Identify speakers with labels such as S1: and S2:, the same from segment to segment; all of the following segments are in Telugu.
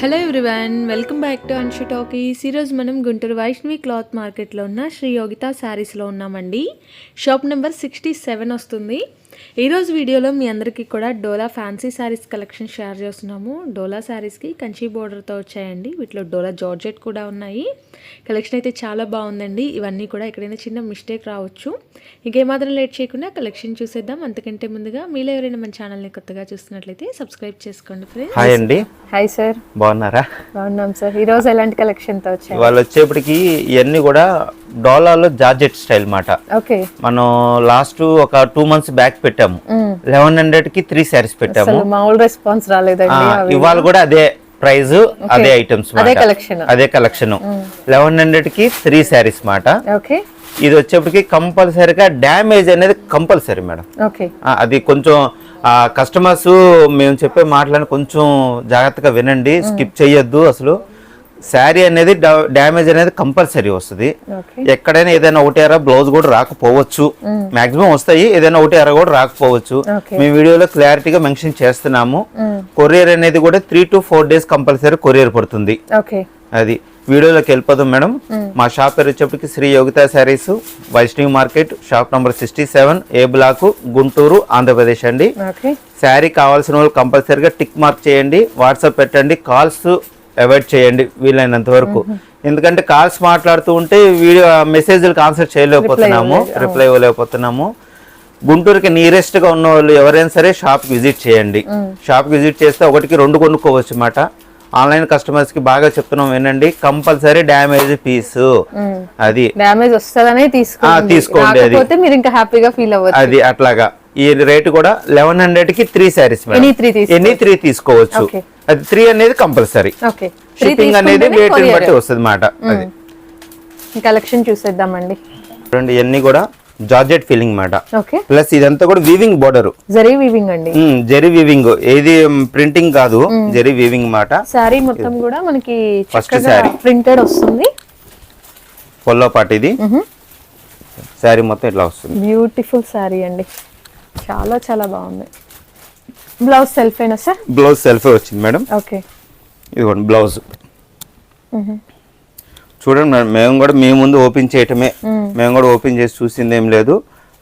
S1: Hello everyone welcome back to Anshu talkies ఈరోజు మనం గుంటూరు వైష్ణవి క్లాత్ మార్కెట్లో ఉన్న శ్రీ యోగిత శారీస్లో ఉన్నామండి. షాప్ నెంబర్ సిక్స్టీ సెవెన్ వస్తుంది. ఈరోజు వీడియోలో మీ అందరికీ కూడా Dola fancy sarees collection share చేస్తున్నాము. డోలా శారీస్కి కంచి బోర్డర్తో వచ్చాయండి. వీటిలో డోలా జార్జెట్ కూడా ఉన్నాయి. కలెక్షన్ అయితే చాలా బాగుందండి. ఇవన్నీ కూడా ఎక్కడైనా చిన్న మిస్టేక్ రావచ్చు. ఇంకేమాత్రం లేట్ చేయకుండా కలెక్షన్ చూసేద్దాం. అంతకంటే ముందుగా మీలో ఎవరైనా మన ఛానల్ని కొత్తగా చూస్తున్నట్లయితే సబ్స్క్రైబ్ చేసుకోండి ఫ్రెండ్స్.
S2: హాయ్ అండి.
S3: Hi sir.
S2: బాగున్నారా?
S3: బాగున్నాం సార్. ఈ రోజు ఎలాంటి కలెక్షన్తో వచ్చాయి
S2: వాళ్ళు వచ్చేప్పటికి ఇవన్నీ కూడా డోలాలో జార్జెట్ స్టైల్ మాట. మనం లాస్ట్ ఒక టూ మంత్స్ బ్యాక్ పెట్టాము. లెవెన్ హండ్రెడ్కి త్రీ శారీస్ పెట్టాము.
S3: మామూలు రెస్పాన్స్ అవి.
S2: ఇవాళ కూడా అదే ప్రైస్ అదే ఐటమ్స్
S3: అదే
S2: కలెక్షన్ లెవెన్ హండ్రెడ్కి త్రీ శారీస్ మాట. ఇది వచ్చేప్పటికి కంపల్సరీగా డ్యామేజ్ అనేది కంపల్సరీ మేడం. అది కొంచెం కస్టమర్స్ మేము చెప్పే మాటలను కొంచెం జాగ్రత్తగా వినండి స్కిప్ చేయొద్దు అసలు. శారీ అనేది డ్యామేజ్ అనేది కంపల్సరీ వస్తుంది. ఎక్కడైనా ఏదైనా ఒకటి అర బ్లౌజ్ కూడా రాకపోవచ్చు. మాక్సిమం వస్తాయి ఏదైనా ఒకటి అర కూడా రాకపోవచ్చు. మేము వీడియోలో క్లారిటీగా మెన్షన్ చేస్తున్నాము. కొరియర్ అనేది కూడా three to four days compulsory courier పడుతుంది. అది వీడియోలోకి వెళ్ళిపోదాం మేడం. మా షాప్ పేరు వచ్చేప్పటికి Shri Yogita saris Vaishnavi market shop number sixty seven A block Guntur Andhra Pradesh అండి. శారీ కావాల్సిన వాళ్ళు కంపల్సరీగా టిక్ మార్క్ చేయండి వాట్సాప్ పెట్టండి కాల్స్ అవాయిడ్ చేయండి వీలైనంత వరకు. ఎందుకంటే కాల్స్ మాట్లాడుతూ ఉంటే వీడియో మెసేజ్లకు ఆన్సర్ చేయలేకపోతున్నాము రిప్లై ఇవ్వలేకపోతున్నాము గుంటూరుకి నియరెస్ట్గా ఉన్న వాళ్ళు ఎవరైనా సరే షాప్ విజిట్ చేయండి. షాప్ విజిట్ చేస్తే ఒకటికి రెండు కొనుక్కోవచ్చు అన్నమాట. ఆన్లైన్ కస్టమర్స్కి బాగా చెప్తున్నాం వినండి. కంపల్సరీ డ్యామేజ్ పీస్ అది.
S3: డ్యామేజ్ వస్తుందనే తీసుకోండి.
S2: అది.
S3: మీరు ఇంకా హ్యాపీగా ఫీల్ అవ్వచ్చు.
S2: అది అట్లాగా. ఈ రేట్ కూడా లెవెన్ హండ్రెడ్కి త్రీ శారీస్. ఎనీ త్రీ తీసుకోవచ్చు. అది త్రీ అనేది కంపల్సరీ.
S3: ఓకే.
S2: షిప్పింగ్ అనేది ని బట్టి వస్తుంది మాట అది.
S3: కలెక్షన్ చూసేద్దామండి.
S2: చూడండి ఇవన్నీ కూడా జార్జెట్ ఫీలింగ్ మాట.
S3: ఓకే.
S2: ప్లస్ ఇదంతా కూడా వీవింగ్ బోర్డర్
S3: జరీ వీవింగ్ అండి.
S2: జెరీ వీవింగ్ ఏది ప్రింటింగ్ కాదు జెరీ వీవింగ్ మాట.
S3: శారీ మొత్తం కూడా మనకి చక్కగా
S2: saree.
S3: ప్రింటెడ్ వస్తుంది.
S2: పొల్లో పాటు ఇది. శారీ మొత్తం ఇట్లా వస్తుంది.
S3: బ్యూటిఫుల్ శారీ అండి. చాలా చాలా బాగుంది. బ్లౌజ్ సెల్ఫ్ అయినా సార్?
S2: బ్లౌజ్ సెల్ఫే వచ్చింది మేడం.
S3: ఓకే.
S2: ఇదిగోండి బ్లౌజ్. చూడండి మేడం మేము కూడా మీ ముందు ఓపెన్ చేయటమే. మేము. కూడా ఓపెన్ చేసి చూసింది ఏం లేదు.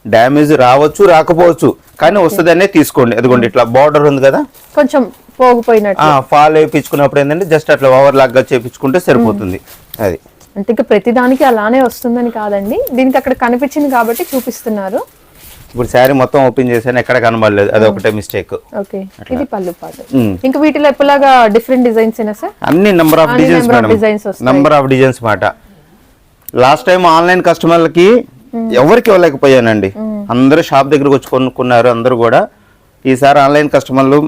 S2: డ్యామేజ్ రావచ్చు రాకపోవచ్చు కానీ వస్తుందనే తీసుకోండి. అదిగోండి ఇట్లా బార్డర్ ఉంది కదా.
S3: కొంచెం పోగిపోయినట్టు.
S2: ఫాల్ వేయించుకున్నప్పుడు ఏంటంటే జస్ట్ అట్లా ఓవర్ లాగ్గా చేపించుకుంటే సరిపోతుంది అది.
S3: అంటే ఇక ప్రతి దానికి అలానే వస్తుందని కాదండి. దీనికి అక్కడ కనిపించింది కాబట్టి చూపిస్తున్నారు.
S2: ఇప్పుడు శారీ మొత్తం ఓపెన్ చేశాను ఎక్కడ కనబడలేదు. అది ఒకటే మిస్టేక్
S3: ఓకే. ఇది పళ్ళు పాటు. ఇంకా వీటిలో ఎప్పుడులాగా డిఫరెంట్ డిజైన్స్ అయినా సార్?
S2: అన్ని నెంబర్ ఆఫ్ డిజైన్స్ మేడం
S3: వస్తాయి.
S2: నెంబర్ ఆఫ్ డిజైన్స్ మాట. లాస్ట్ టైం ఆన్లైన్ కస్టమర్లకి ఎవరికి ఇవ్వలేకపోయానండి. అందరూ షాప్ దగ్గరకు వచ్చి కొనుక్కున్నారు అందరూ కూడా. ఈసారి ఆన్లైన్ కస్టమర్లు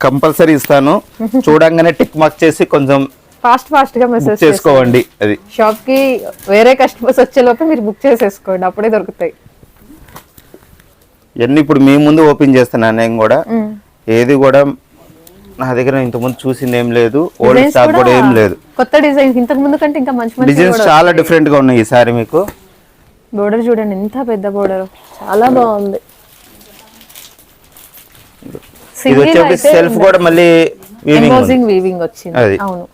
S2: కంపల్సరీ ఇస్తాను. చూడంగానే టిక్ మార్క్ చేసి కొంచెం
S3: ఫాస్ట్ ఫాస్ట్గా మెసేజ్
S2: చేసుకోవండి అది.
S3: షాప్కి వేరే కస్టమర్స్ వచ్చే లోపే మీరు బుక్ చేసేసుకోండి. అప్పుడే దొరుకుతాయి.
S2: ఇవన్నీ ఇప్పుడు మీ ముందు ఓపెన్ చేస్తున్నాను నేను కూడా ఏది కూడా నా దగ్గర ఇంతకుముందు చూసింది ఏం లేదు ఓల్డ్ స్టాక్ కూడా ఏం లేదు.
S3: కొత్త డిజైన్స్ ఇంతకు ముందు కంటే ఇంకా మంచి
S2: డిజైన్స్ చాలా డిఫరెంట్గా ఉన్నాయి ఈసారి మీకు.
S3: బోర్డర్ చూడండి ఎంత పెద్ద బోర్డర్ చాలా బాగుంది.
S2: ఇది వచ్చేసి సెల్ఫ్ కూడా మళ్ళీ.
S3: ఎంబోజింగ్ వీవింగ్ వచ్చింది. అవును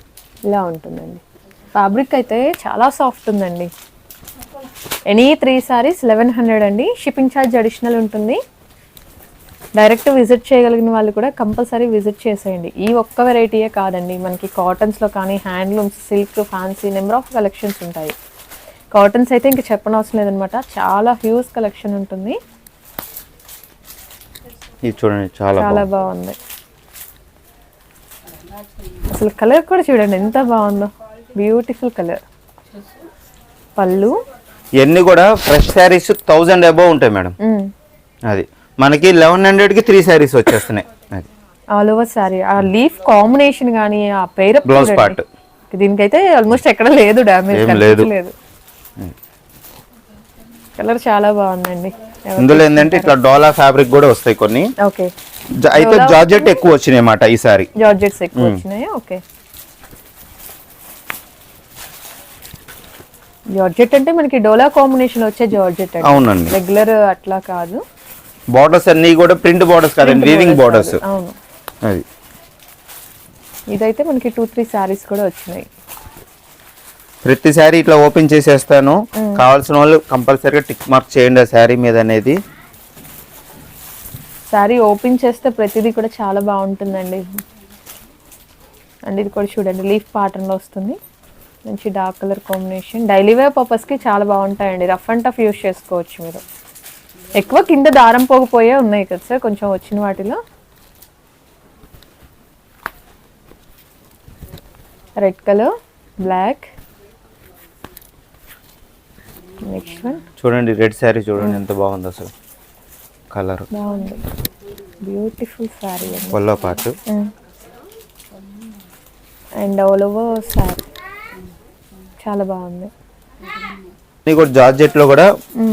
S3: ఇలా ఉంటుందండి. ఫ్యాబ్రిక్ అయితే చాలా సాఫ్ట్ ఉందండి. Any three saris eleven hundred అండి. షిప్పింగ్ ఛార్జ్ అడిషనల్ ఉంటుంది. డైరెక్ట్ విజిట్ చేయగలిగిన వాళ్ళు కూడా కంపల్సరీ విజిట్ చేసేయండి. ఈ ఒక్క వెరైటీయే కాదండి. మనకి కాటన్స్లో కానీ handlooms silk fancy number of collections ఉంటాయి. కాటన్స్ అయితే ఇంకా చెప్పనవసరం లేదనమాట. చాలా హ్యూజ్ కలెక్షన్ ఉంటుంది.
S2: ఇది చూడండి చాలా
S3: చాలా బాగుంది. అసలు కలర్ కూడా చూడండి ఎంత బాగుందో. బ్యూటిఫుల్ కలర్ పళ్ళు.
S2: ఇవన్నీ కూడా ఫ్రెష్ శారీస్ థౌజండ్ అబౌవ్ ఉంటాయి మేడం. అది. మనకి లెవెన్ హండ్రెడ్కి త్రీ శారీస్ వచ్చేస్తున్నాయి. అది.
S3: ఆల్ ఓవర్ సారీ ఆ లీఫ్ కాంబినేషన్ కానీ ఆ పేరు
S2: Blouse part.
S3: దీనికైతే ఆల్మోస్ట్ ఎక్కడ లేదు డ్యామేజ్
S2: ఏం లేదు.
S3: లేదు. కలర్ చాలా బాగుందండి.
S2: ఇందులో ఏంటంటే ఇట్లా డోలా ఫ్యాబ్రిక్ కూడా వస్తాయి కొన్ని.
S3: ఓకే.
S2: అయితే జార్జెట్ ఎక్కువ వచ్చినాయి అన్నమాట ఈసారి
S3: జార్జెట్స్ ఎక్కువ వచ్చినాయి? ఓకే. జార్జెట్ అంటే మనకి డోలా కాంబినేషన్ వచ్చే జార్జెట్
S2: అవునండి.
S3: రెగ్యులర్ అట్లా కాదు.
S2: బార్డర్స్ అన్ని కూడా ప్రింట్ బార్డర్స్ కాదండి వీవింగ్ బార్డర్స్
S3: అవును.
S2: అది.
S3: ఇదైతే మనకి టూ త్రీ శారీస్ కూడా వచ్చినాయి.
S2: ప్రతి శారీ ఇట్లా ఓపెన్ చేసేస్తాను. కావాల్సిన వాళ్ళు కంపల్సరీగా టిక్ మార్క్ చేయండి ఆ శారీ మీద అనేది.
S3: శారీ ఓపెన్ చేస్తే ప్రతిదీ కూడా చాలా బాగుంటుందండి. అండ్ ఇది కూడా చూడండి లీఫ్ ప్యాటర్న్లో వస్తుంది. మంచి dark colour combination. Daily wear పర్పస్కి చాలా బాగుంటాయండి. రఫ్ అండ్ టఫ్ యూస్ చేసుకోవచ్చు మీరు. ఎక్కువ కింద దారం పోగిపోయే ఉన్నాయి కదా సార్ కొంచెం వచ్చిన వాటిలో. Red colour black. Next one.
S2: చూడండి రెడ్ శారీ చూడండి ఎంత బాగుంది అసలు. కలర్.
S3: బాగుంది. బ్యూటిఫుల్ శారీ
S2: పొల్లో పాటు
S3: అండ్ ఆల్ ఓవర్ శారీ. చాలా బాగుంది.
S2: కూడా జార్జెట్లో కూడా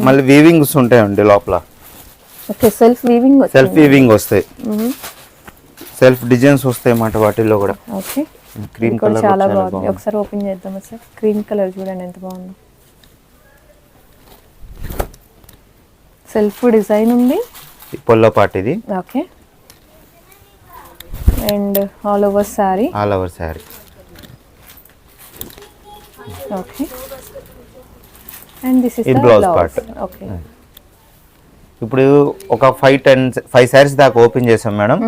S2: మళ్ళీ వీవింగ్స్ ఉంటాయండి లోపల.
S3: Okay self weaving
S2: self weaving వస్తాయి. సెల్ఫ్ డిజైన్స్ వస్తాయి అన్నమాట వాటిల్లో కూడా.
S3: ఓకే.
S2: క్రీమ్ కలర్
S3: చాలా బాగుంది. ఒకసారి ఓపెన్ చేద్దామా సార్? క్రీమ్ కలర్ చూడండి ఎంత బాగుంది. సెల్ఫ్ డిజైన్ ఉంది.
S2: పొల్లో పాటు ఇది.
S3: Okay. And all over sari
S2: all over sari
S3: okay and this is
S2: ఇది
S3: the
S2: blouse
S3: blouse
S2: part.
S3: Okay
S2: ఇప్పుడు ఒక ఫైవ్ టెన్ ఫైవ్ శారీస్ దాకా ఓపెన్ చేసాం మేడం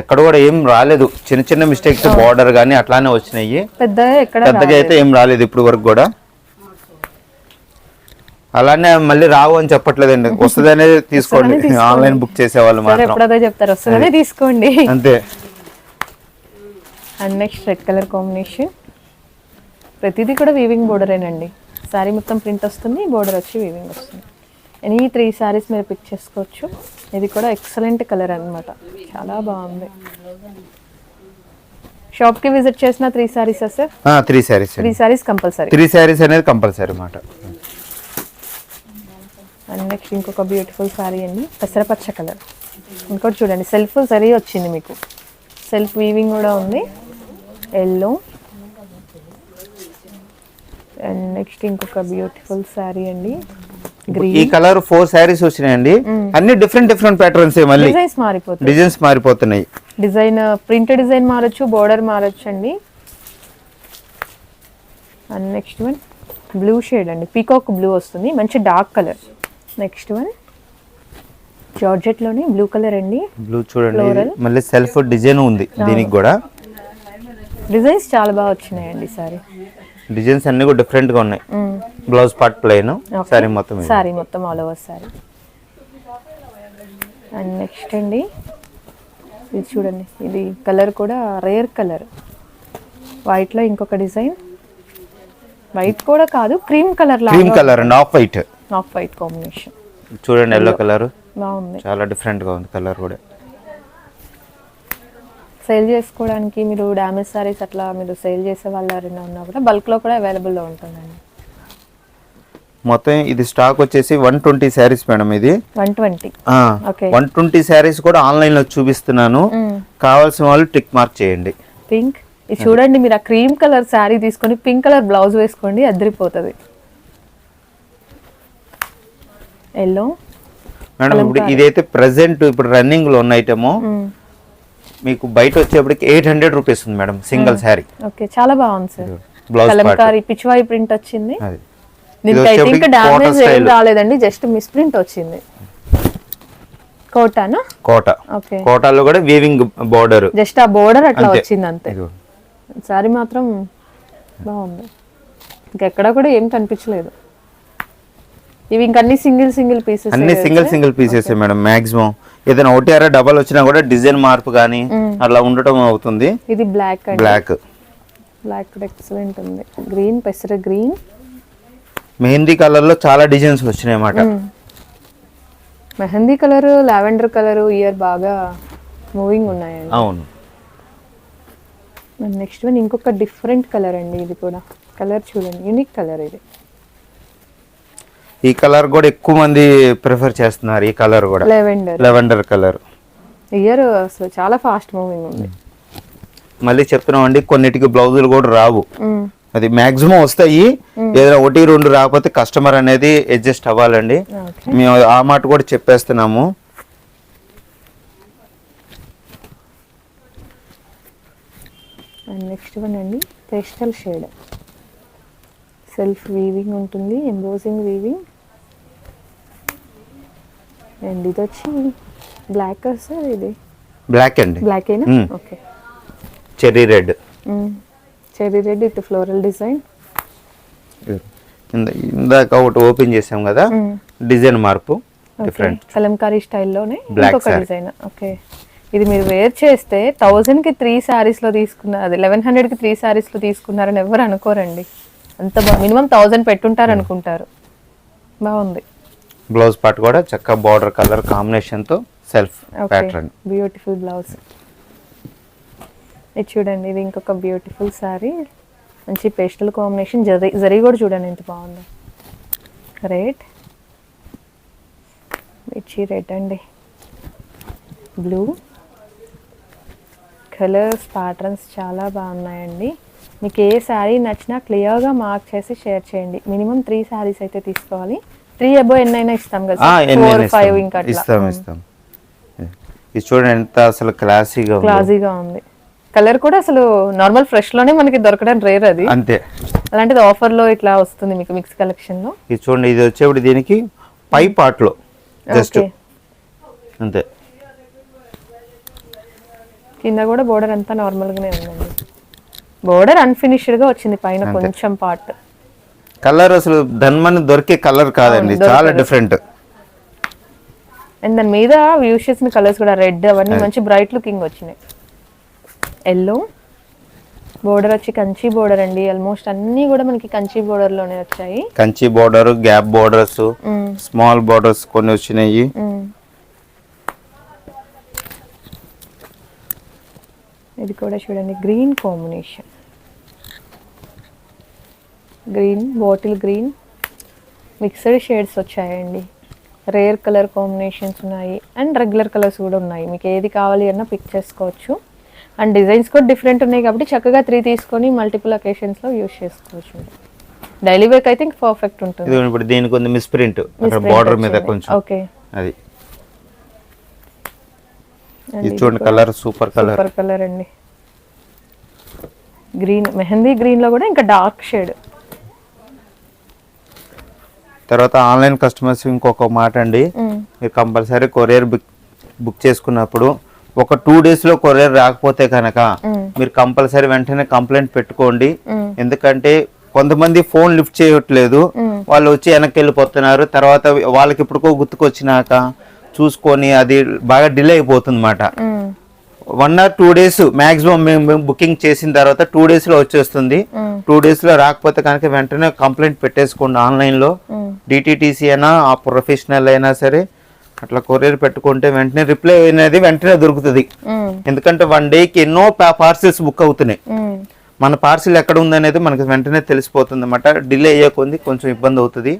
S2: ఎక్కడ కూడా ఏం రాలేదు. చిన్న చిన్న మిస్టేక్స్ బార్డర్ కానీ అట్లానే వచ్చినాయి.
S3: పెద్దగా ఎక్కడ
S2: పెద్దగా అయితే ఏం రాలేదు ఇప్పుడు వరకు కూడా. అలానే మళ్ళీ రావు అని చెప్పట్లేదండి. వస్తుంది అనేది తీసుకోండి. ఆన్లైన్ బుక్ చేసే వాళ్ళు
S3: సరే
S2: మాత్రం.
S3: చెప్తారు. తీసుకోండి.
S2: అంతే.
S3: And next red colour combination ప్రతిదీ కూడా వీవింగ్ బోర్డరేనండి శారీ మొత్తం ప్రింట్ వస్తుంది బోర్డర్ వచ్చి వీవింగ్ వస్తుంది. ఎనీ త్రీ శారీస్ మీరు పిక్ చేసుకోవచ్చు. ఇది కూడా ఎక్సలెంట్ కలర్ అన్నమాట. చాలా బాగుంది. షాప్కి విజిట్ చేసిన three శారీసా sir
S2: three saris
S3: three saris compulsory
S2: three saris అనేది కంపల్సరీ అన్నమాట.
S3: అండ్ నెక్స్ట్ ఇంకొక బ్యూటిఫుల్ శారీ అండి. పెసరపచ్చ కలర్ ఇంకోటి చూడండి. సెల్ఫ్ సరీ వచ్చింది మీకు. సెల్ఫ్ వీవింగ్ కూడా ఉంది. ఎల్లో అండ్ నెక్స్ట్ ఇంకొక బ్యూటిఫుల్ శారీ అండి.
S2: ఈ కలర్ ఫోర్ శారీస్ వచ్చినాయండి. అన్ని డిఫరెంట్ డిఫరెంట్ ప్యాటర్న్స్ మళ్ళీ?
S3: డిజైన్స్
S2: డిజైన్స్ మారిపోతున్నాయి.
S3: డిజైన్ ప్రింట్ డిజైన్ మారచ్చు బోర్డర్ మారచ్చు అండి. And next one blue shade అండి. పీకాక్ బ్లూ వస్తుంది. మంచి డార్క్ కలర్ నెక్స్ట్ వన్ జార్జెట్లోనే బ్లూ కలర్ అండి.
S2: బ్లూ చూడండి. మళ్ళీ సెల్ఫ్ డిజైన్ ఉంది. దీనికి కూడా.
S3: డిజైన్స్ చాలా బాగా వచ్చినాయండి సారీ
S2: డిజైన్స్ అన్ని కూడా డిఫరెంట్గా ఉన్నాయి బ్లౌజ్ పార్ట్ ప్లెయిన్ సారీ మొత్తం.
S3: సారీ మొత్తం all over sari. And next అండి ఇది చూడండి ఇది కలర్ కూడా రేర్ కలర్. వైట్లో ఇంకొక డిజైన్. వైట్ కూడా కాదు cream colour
S2: cream colour and off white.
S3: Off white combination
S2: చూడండి ఎల్లో కలర్.
S3: బాగుంది.
S2: చాలా డిఫరెంట్గా ఉంది కలర్ కూడా.
S3: సేల్ చేసుకోవడానికి మీరు డ్యామేజ్ సారీస్ అట్లా మీరు సేల్ చేసే వాళ్ళు ఎవరైనా ఉన్నా కూడా బల్క్లో కూడా అవైలబుల్లో ఉంటుందండి.
S2: మొత్తం ఇది స్టాక్ వచ్చేసి వన్ ట్వంటీ శారీస్ మేడం ఇది.
S3: One twenty.
S2: One twenty saris కూడా ఆన్లైన్లో చూపిస్తున్నాను కావాల్సిన వాళ్ళు టిక్ మార్క్ చేయండి.
S3: పింక్? ఇది చూడండి మీరు ఆ క్రీమ్ కలర్ శారీ తీసుకొని పింక్ కలర్ బ్లౌజ్ వేసుకోండి అద్దరిపోతుంది ఎల్లో
S2: మేడం ఇప్పుడు ఇదైతే ప్రెసెంట్ ఇప్పుడు రన్నింగ్లో ఉన్న ఐటమ్. మీకు బయట వచ్చేప్పటికి ఎయిట్ హండ్రెడ్ రూపీస్ ఉంది మేడం సింగిల్ శారీ
S3: ఓకే చాలా బాగుంది సార్. కలంకారీ పిచ్వాయి ప్రింట్ వచ్చింది.
S2: అది.
S3: దీనికి ఐ థింక్
S2: వచ్చేప్పటికి
S3: డామేజ్ ఏం రాలేదండి జస్ట్ మిస్ ప్రింట్ వచ్చింది. కోటానా?
S2: కోట.
S3: ఓకే
S2: కోటాలో కూడా వీవింగ్ బార్డర్
S3: జస్ట్ ఆ బోర్డర్ అట్లా. వచ్చింది అంతే సారీ మాత్రం బాగుంది. ఇంకెక్కడ కూడా ఏం కనిపించలేదు. ఇవి ఇంక అన్ని సింగిల్ సింగిల్ పీసెస్
S2: అన్ని single single pieces madam maximum ఏదైనా ఒకటి అర డబల్ వచ్చినా కూడా డిజైన్ మార్పు కానీ అట్లా ఉండటం అవుతుంది.
S3: ఇది బ్లాక్ అండి.
S2: బ్లాక్
S3: బ్లాక్ కూడా ఎక్సలెంట్ ఉంది. గ్రీన్ పెసర గ్రీన్
S2: మెహందీ కలర్లో చాలా డిజైన్స్ వచ్చినాయి అన్నమాట.
S3: Mehndi colour lavender colour year బాగా మూవింగ్ ఉన్నాయండి.
S2: అవును.
S3: నెక్స్ట్ వన్ ఇంకొక డిఫరెంట్ కలర్ అండి ఇది కూడా. కలర్ చూడండి యూనిక్ కలర్ ఇది.
S2: ఈ కలర్ కూడా ఎక్కువ మంది ప్రిఫర్ చేస్తున్నారు ఈ కలర్ కూడా.
S3: లెవెండర్.
S2: Lavender colour.
S3: ఇయర్ అసలు చాలా ఫాస్ట్ మూవింగ్ ఉంది.
S2: మళ్ళీ చెప్తున్నాం అండి కొన్నిటికి బ్లౌజులు కూడా రావు. అది మాక్సిమం వస్తాయి. ఏదైనా ఒకటి రెండు రాకపోతే కస్టమర్ అనేది అడ్జస్ట్ అవ్వాలండి. మేము ఆ మాట కూడా చెప్పేస్తున్నాము.
S3: నెక్స్ట్ వన్ అండి పేస్టల్ షేడ్. సెల్ఫ్ వీవింగ్ ఉంటుంది ఎంబోజింగ్ వీవింగ్ అండ్ ఇది వచ్చి బ్లాక్ సార్ ఇది?
S2: బ్లాక్ అండి.
S3: బ్లాక్ అయినా. Okay.
S2: Cherry red
S3: cherry red with floral design
S2: ఇందాక ఒకటి ఓపెన్ చేసాం కదా డిజైన్ మార్పు. డిఫరెంట్
S3: కలంకారీ స్టైల్లోనే ఇంకొక. Design okay. ఇది మీరు వేర్ చేస్తే థౌజండ్కి త్రీ సారీస్లో తీసుకున్నారు అది లెవెన్ హండ్రెడ్కి త్రీ సారీస్లో తీసుకున్నారని ఎవరు అనుకోరండి. అంత మినిమం థౌజండ్ పెట్టుంటారు అనుకుంటారు బాగుంది.
S2: బ్లౌజ్ పార్ట్ కూడా చక్కగా బార్డర్ కలర్ కాంబినేషన్తో సెల్ఫ్ ప్యాటర్న్
S3: బ్యూటిఫుల్ బ్లౌజ్ ఇది చూడండి ఇది ఇంకొక బ్యూటిఫుల్ సారీ మంచి పేస్టల్ కాంబినేషన్ జరీ జరీ కూడా చూడండి ఎంత బాగుందో. రెడ్ మిర్చి రెడ్ అండి. బ్లూ కలర్స్ ప్యాటర్న్స్ చాలా బాగున్నాయండి. మీకు ఏ శారీ నచ్చినా క్లియర్గా మార్క్ చేసి షేర్ చేయండి. మినిమం త్రీ శారీస్ అయితే తీసుకోవాలి. త్రీ అబో ఎన్నైనా ఇస్తాం కదా ఫోర్ ఫైవ్ ఇంకా
S2: ఇస్తాం. ఇస్తాం ఇది చూడండి ఎంత అసలు క్లాసీగా ఉంది.
S3: క్లాజీగా ఉంది. కలర్ కూడా అసలు నార్మల్ ఫ్రెష్లోనే మనకి దొరకడం రేర్ అది.
S2: అంతే.
S3: అలాంటిది ఆఫర్లో ఇట్లా వస్తుంది మీకు మిక్స్ కలెక్షన్లో.
S2: ఇది చూడండి ఇది వచ్చేప్పుడు దీనికి పై పార్ట్లో జస్ట్ అంతే.
S3: కింద కూడా బోర్డర్ అంతా నార్మల్ గానే ఉందండి. బోర్డర్ అన్ఫినిష్డ్గా వచ్చింది పైన కొంచెం పార్ట్
S2: కలర్ అసలు ధన్మని దొరికే కలర్ కాదండి. చాలా. డిఫరెంట్
S3: అండ్ దాని మీద యూస్ చేసిన కలర్స్ కూడా రెడ్ అవన్నీ మంచి బ్రైట్ లుకింగ్ వచ్చినాయి. ఎల్లో బోర్డర్ వచ్చి కంచి బోర్డర్ అండి. ఆల్మోస్ట్ అన్ని కూడా మనకి కంచి బోర్డర్లోనే వచ్చాయి.
S2: Kanchi border gap borders. Small borders కొన్ని వచ్చినాయి.
S3: ఇది కూడా చూడండి green combination green bottle green. Mixed shades వచ్చాయండి. రేర్ కలర్ కాంబినేషన్స్ ఉన్నాయి అండ్ రెగ్యులర్ కలర్స్ కూడా ఉన్నాయి. మీకు ఏది కావాలి అన్నా పిక్ చేసుకోవచ్చు. అండ్ డిజైన్స్ కూడా డిఫరెంట్ ఉన్నాయి కాబట్టి చక్కగా త్రీ తీసుకొని మల్టిపుల్ అకేషన్స్లో యూస్ చేసుకోవచ్చు. డైలీ వేక్ అయితే ఇంక పర్ఫెక్ట్ ఉంటుంది.
S2: ఇప్పుడు దీనికి కొంచెం బార్డర్ మీద కొంచెం.
S3: ఓకే
S2: అది. ఇది చూడండి colour super colour
S3: super colour అండి. గ్రీన్ మెహందీ గ్రీన్లో కూడా ఇంకా డార్క్ షేడ్
S2: తర్వాత ఆన్లైన్ కస్టమర్స్ ఇంకొక మాట అండి మీరు కంపల్సరీ కొరియర్ బుక్ బుక్ చేసుకున్నప్పుడు ఒక టూ డేస్లో కొరియర్ రాకపోతే కనుక మీరు కంపల్సరీ వెంటనే కంప్లైంట్ పెట్టుకోండి. ఎందుకంటే కొంతమంది ఫోన్ లిఫ్ట్ చేయట్లేదు. వాళ్ళు వచ్చి వెనక్కి వెళ్ళిపోతున్నారు తర్వాత వాళ్ళకి ఇప్పటికో గుర్తుకొచ్చినాక చూసుకొని అది బాగా డిలే అయిపోతుంది అన్నమాట one or two days maximum మేము బుకింగ్ చేసిన తర్వాత టూ డేస్లో వచ్చేస్తుంది. టూ డేస్లో రాకపోతే కనుక వెంటనే కంప్లైంట్ పెట్టేసుకోండి ఆన్లైన్లో. డిటిటిసి అయినా ఆ ప్రొఫెషనల్ అయినా సరే అట్లా కొరియర్ పెట్టుకుంటే వెంటనే రిప్లై అనేది వెంటనే దొరుకుతుంది. ఎందుకంటే వన్ డేకి ఎన్నో పార్సిల్స్ బుక్ అవుతున్నాయి. మన పార్సిల్ ఎక్కడ ఉందనేది మనకి వెంటనే తెలిసిపోతుంది అనమాట డిలే అయ్యకుంది కొంచెం ఇబ్బంది అవుతుంది.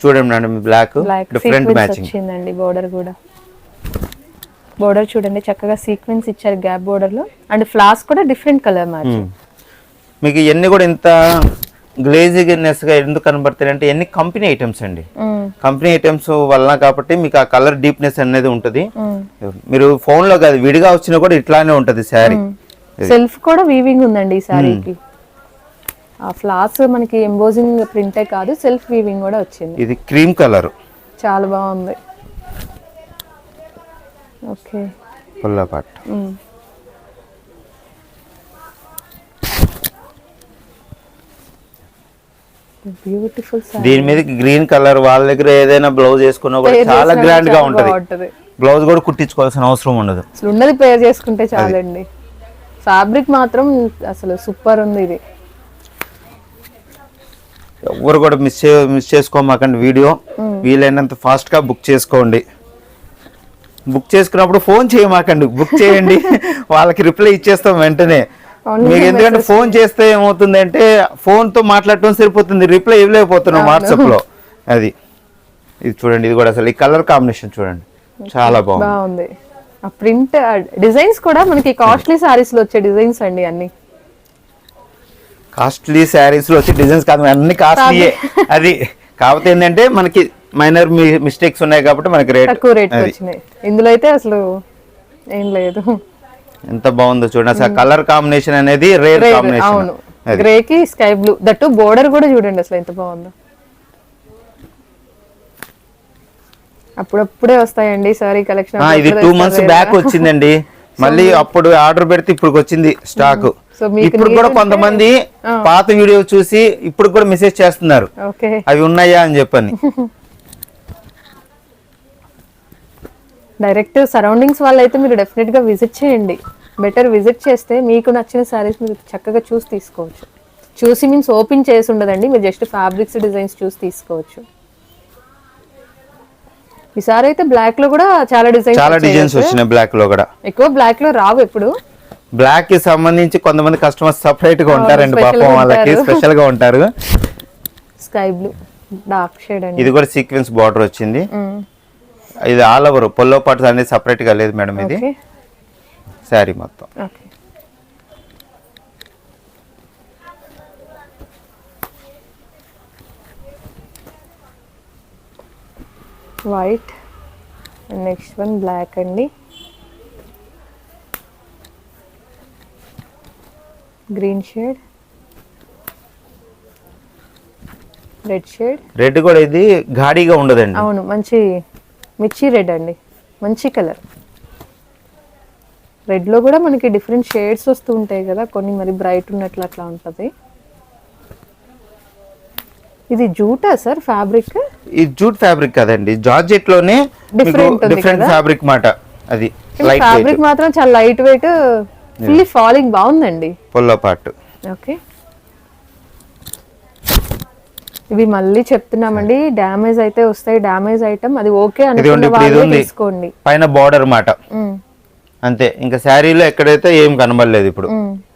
S2: చూడండి madam black different matching
S3: border కూడా. బోర్డర్ చూడండి చక్కగా సీక్వెన్స్ ఇచ్చారు గ్యాప్ బోర్డర్లో. అండ్ ఫ్లాస్ కూడా డిఫరెంట్ కలర్ మ్యాచ్
S2: మీకు ఇవన్నీ కూడా ఇంత గ్లేజినెస్గా ఎందుకు కనబడతాయి అంటే ఇవన్నీ కంపెనీ ఐటమ్స్ అండి కంపెనీ ఐటమ్స్ వల్ల కాబట్టి మీకు ఆ కలర్ డీప్నెస్ అనేది ఉంటుంది. మీరు ఫోన్లో కాదు విడిగా వచ్చినా కూడా ఇట్లానే ఉంటది శారీ
S3: సెల్ఫ్ కూడా వీవింగ్ ఉందండి ఈ సారీకి ఆ ఫ్లాస్ మనకి ఎంబోజింగ్ ప్రింటే కాదు సెల్ఫ్ వీవింగ్ కూడా వచ్చింది.
S2: ఇది క్రీమ్ కలర్
S3: చాలా బాగుంది. ఓకే.
S2: పుల్ల పాట్
S3: బ్యూటిఫుల్
S2: దీని మీద గ్రీన్ కలర్ వాళ్ళ దగ్గర ఏదైనా బ్లౌజ్ వేసుకున్నా కూడా చాలా గ్రాండ్గా ఉంటది. బ్లౌజ్ కూడా కుట్టించుకోవాల్సిన అవసరం ఉండదు.
S3: అసలు ఉన్నది పేర్ చేసుకుంటే చాలండి. ఫ్యాబ్రిక్ మాత్రం అసలు సూపర్ ఉంది ఇది.
S2: ఎవరు కూడా మిస్ మిస్ చేసుకోమాకండి వీడియో. వీలైనంత ఫాస్ట్గా బుక్ చేసుకోండి. బుక్ చేసుకున్నప్పుడు ఫోన్ చేయమాకండి బుక్ చేయండి. వాళ్ళకి రిప్లై ఇచ్చేస్తాం వెంటనే. మీకు ఎందుకంటే ఫోన్ చేస్తే ఏమవుతుంది అంటే ఫోన్తో మాట్లాడటం సరిపోతుంది రిప్లై ఇవ్వలేకపోతున్నాం వాట్సాప్లో అది. ఇది చూడండి ఇది కూడా అసలు ఈ కలర్ కాంబినేషన్ చూడండి. చాలా బాగుంది.
S3: ప్రింట్ డిజైన్స్ కూడా మనకి కాస్ట్లీ సారీస్లో వచ్చే డిజైన్స్ అండి అన్ని.
S2: కాస్ట్లీ శారీస్లో వచ్చి డిజైన్స్ కాదు అన్ని కాస్ట్లీయే అది. కాకపోతే ఏంటంటే మనకి మైనర్ మిస్టేక్స్ ఉన్నాయి కాబట్టి మనకి రేట్
S3: తక్కువ రేట్ వచ్చినాయి. ఇందులో అయితే అసలు ఏం లేదు.
S2: ఎంత బాగుందో చూడండి. అసలు కలర్ కాంబినేషన్ అనేది రేర్ కాంబినేషన్
S3: అవును. గ్రే కి స్కై బ్లూ దట్టు బోర్డర్ కూడా చూడండి అసలు ఎంత బాగుందో. అప్పుడప్పుడే వస్తాయండి సారీ కలెక్షన్
S2: ఇది టూ మంత్స్ బ్యాక్ వచ్చిందండి. మళ్ళీ అప్పుడు ఆర్డర్ పెడితే ఇప్పుడు వచ్చింది స్టాక్ ఇప్పుడు కూడా కొంతమంది పాత వీడియో చూసి ఇప్పుడు కూడా మెసేజ్ చేస్తున్నారు. అవి ఉన్నాయా అని చెప్పని.
S3: డైరెక్ట్ సరౌండింగ్స్ వాళ్ళైతే మీరు డెఫినెట్గా విజిట్ చేయండి. బెటర్ విజిట్ చేస్తే మీకు నచ్చిన సారీస్ మీరు చక్కగా చూసి తీసుకోవచ్చు. చూసి మీన్స్ ఓపెన్ చేసి ఉండదండి. మీరు జస్ట్ ఫ్యాబ్రిక్స్ డిజైన్స్ చూసి తీసుకోవచ్చు. ఈసారి అయితే బ్లాక్లో కూడా చాలా డిజైన్స్
S2: చాలా డిజైన్స్ వచ్చినాయి బ్లాక్లో కూడా.
S3: ఎక్కువ బ్లాక్లో రావు ఎప్పుడు.
S2: బ్లాక్కి సంబంధించి కొంతమంది కస్టమర్స్ సపరేట్గా ఉంటారండి పాపం వాళ్ళకి. స్పెషల్గా ఉంటారు.
S3: స్కై బ్లూ డార్క్ షేడ్ అండి.
S2: ఇది కూడా సీక్వెన్స్ బార్డర్ వచ్చింది. ఇది ఆల్ ఓవర్ పొల్లో పార్ట్స్ అనేది సపరేట్గా లేదు మేడం ఇది. శారీ మొత్తం.
S3: Okay. White next one black అండి. Green shade red shade
S2: red కూడా ఇది గాడిగా ఉండదండి.
S3: అవును మంచి మిర్చి రెడ్ అండి. మంచి కలర్. రెడ్లో కూడా మనకి డిఫరెంట్ షేడ్స్ వస్తూ ఉంటాయి కదా కొన్ని మరి బ్రైట్ ఉన్నట్లు అట్లా ఉంటుంది. ఇది జూటా సార్ ఫ్యాబ్రిక్
S2: ఈ జూట్ ఫ్యాబ్రిక్ కదండి.
S3: జార్జెట్లోనే
S2: డిఫరెంట్
S3: కదా?
S2: ఫ్యాబ్రిక్ మాట. అది
S3: ఫ్యాబ్రిక్ మాత్రం చాలా లైట్ వెయిట్ ఫుల్లీ ఫాలింగ్ బాగుందండి.
S2: పొల్లో పార్ట్
S3: ఓకే ఇవి మళ్ళీ చెప్తున్నామండి. డ్యామేజ్ అయితే వస్తాయి. డ్యామేజ్ ఐటమ్ అది ఓకే తీసుకోండి.
S2: పైన బార్డర్ మాట. అంతే. ఇంకా శారీలో ఎక్కడైతే ఏం కనబడలేదు ఇప్పుడు.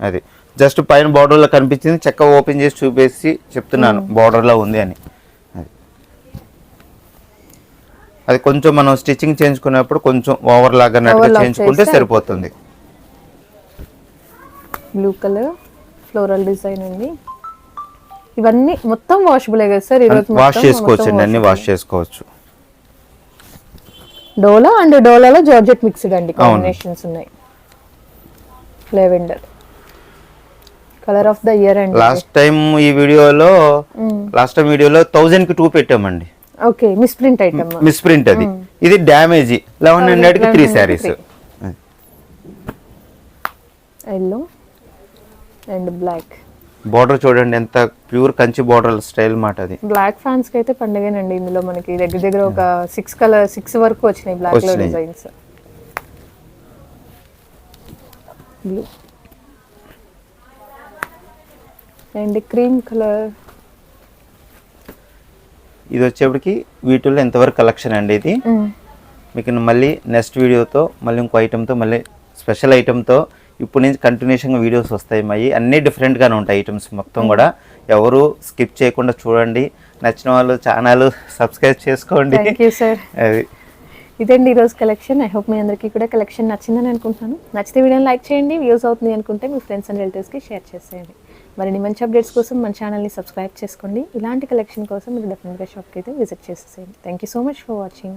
S2: అది. జస్ట్ పైన border లో కనిపించింది. చెక్క ఓపెన్ చేసి చూపేసి చెప్తున్నాను. border లో ఉంది అని. అది. కొంచెం మనం స్టిచ్చింగ్ చేయించుకున్నప్పుడు కొంచెం ఓవర్ లాగా చేయించుకుంటే సరిపోతుంది.
S3: బ్లూ కలర్ ఫ్లోరల్ డిజైన్ అండి. ఇవన్నీ మొత్తం వాషబులే కదా సార్? ఈరోజు
S2: వాష్ చేసుకోవచ్చు అండి అన్ని వాష్ చేసుకోవచ్చు.
S3: డోలా అండ్ డోలాలో జార్జెట్ మిక్స్డ్ అండి కాంబినేషన్స్ ఉన్నాయి. Lavender colour of the year అండి.
S2: లాస్ట్ టైం ఈ వీడియోలో లాస్ట్ టైం వీడియోలో థౌజండ్కి టూ పెట్టామండి.
S3: Okay miss print item
S2: miss print అది ఇది డ్యామేజ్ లెవెన్ హండ్రెడ్కి త్రీ
S3: 1100 కి
S2: saris.
S3: Yellow and black
S2: border చూడండి ఎంత ప్యూర్ కంచి బార్డర్ స్టైల్ మాట అది.
S3: బ్లాక్ ఫ్యాన్స్కి అయితే పండుగేనండి. ఇందులో మనకి దగ్గర దగ్గర ఒక సిక్స్ కలర్ సిక్స్ వరకు వచ్చినాయి
S2: బ్లాక్లో.
S3: Designs. Blue and cream colour.
S2: ఇది వచ్చేప్పటికి వీటిల్లో ఎంతవరకు కలెక్షన్ అండి ఇది? మీకు మళ్ళీ నెక్స్ట్ వీడియోతో మళ్ళీ ఇంకో ఐటెంతో మళ్ళీ స్పెషల్ ఐటెంతో ఇప్పుడు నుంచి కంటిన్యూషన్గా వీడియోస్ వస్తాయి మళ్ళీ అన్నీ డిఫరెంట్గానే ఉంటాయి ఐటమ్స్ మొత్తం కూడా. ఎవరు స్కిప్ చేయకుండా చూడండి. నచ్చిన వాళ్ళు ఛానల్ సబ్స్క్రైబ్ చేసుకోండి. అది.
S3: ఇదండి ఈరోజు కలెక్షన్ ఐ హోప్ మీ అందరికీ కూడా కలెక్షన్ నచ్చిందని అనుకుంటున్నాను. నచ్చితే వీడియోని లైక్ చేయండి. వ్యూస్ అవుతుంది అనుకుంటే మీ ఫ్రెండ్స్ అండ్ రిలేటివ్స్కి షేర్ చేసేయండి. మరిన్ని మంచి అప్డేట్స్ కోసం మన ఛానల్ని సబ్స్క్రైబ్ చేసుకోండి. ఇలాంటి కలెక్షన్ కోసం మీరు డెఫినెట్గా షాప్కి అయితే విజిట్ చేసేసేయండి. Thank you so much for watching